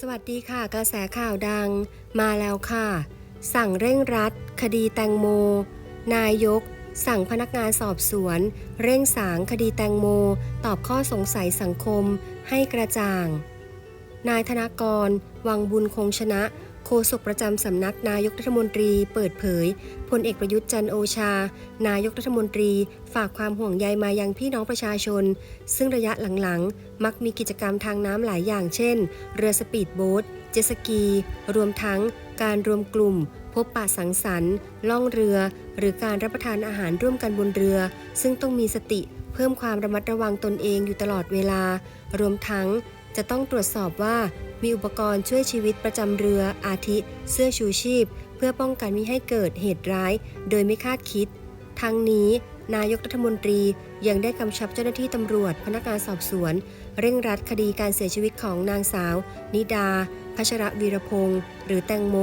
สวัสดีค่ะ กระแสข่าวดังมาแล้วค่ะ สั่งเร่งรัด คดีแตงโม นายก สั่งพนักงานสอบสวน เร่งสางคดีแตงโม ตอบข้อสงสัยสังคมให้กระจ่าง นายธนากร วังบุญคงชนะ โฆษกประจำสำนักนายกรัฐมนตรีเปิดเผยพลเอกประยุทธ์จันโอชา นายกรัฐมนตรี ฝากความห่วงใยมายังพี่น้องประชาชน ซึ่งระยะหลังๆ มักมีกิจกรรมทางน้ำหลายอย่างเช่น เรือสปีดโบ๊ทเจสกี รวมทั้งการรวมกลุ่ม พบปะสังสรรค์ ล่องเรือ หรือการรับประทานอาหารร่วมกันบนเรือ ซึ่งต้องมีสติ เพิ่มความระมัดระวังตนเองอยู่ตลอดเวลา รวมทั้งจะต้องตรวจสอบว่า มีอุปกรณ์ช่วยชีวิตประจำเรืออาทิ เสื้อชูชีพ เพื่อป้องกันมิให้เกิดเหตุร้าย โดยไม่คาดคิด ทั้งนี้ นายกรัฐมนตรียังได้กำชับเจ้าหน้าที่ตำรวจพนักงานสอบสวน เร่งรัดคดีการเสียชีวิตของนางสาว นิดาพัชระวีรพงศ์หรือแตงโม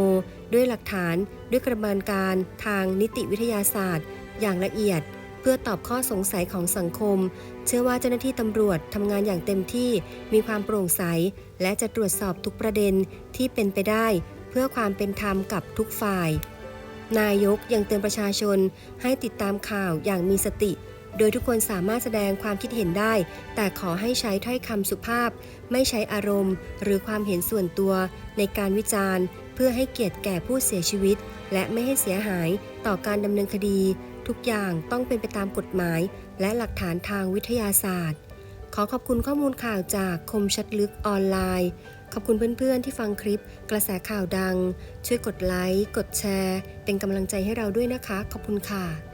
ด้วยหลักฐาน ด้วยกระบวนการทางนิติวิทยาศาสตร์ อย่างละเอียด เพื่อตอบข้อสงสัยของสังคม เชื่อว่าเจ้าหน้าที่ตำรวจทำงานอย่างเต็มที่ มีความโปร่งใส และจะตรวจสอบทุกประเด็นที่เป็นไปได้ เพื่อความเป็นธรรมกับทุกฝ่าย นายกยังเตือนประชาชนให้ติดตามข่าวอย่างมีสติ โดยทุกคนสามารถแสดงความคิดเห็นได้ แต่ขอให้ใช้ถ้อยคำสุภาพ ไม่ใช้อารมณ์ หรือความเห็นส่วนตัวในการวิจารณ์ เพื่อให้เกียรติแก่ผู้เสียชีวิต และไม่ให้เสียหายต่อการดำเนินคดี ทุกอย่างต้องเป็นไปตามกฎหมาย และหลักฐานทางวิทยาศาสตร์ ขอขอบคุณข้อมูลข่าวจากคมชัดลึกออนไลน์ ขอบคุณเพื่อนๆ ที่ฟังคลิป กระแสข่าวดัง ช่วยกดไลค์ กดแชร์ เป็นกำลังใจให้เราด้วยนะคะ ขอบคุณค่ะ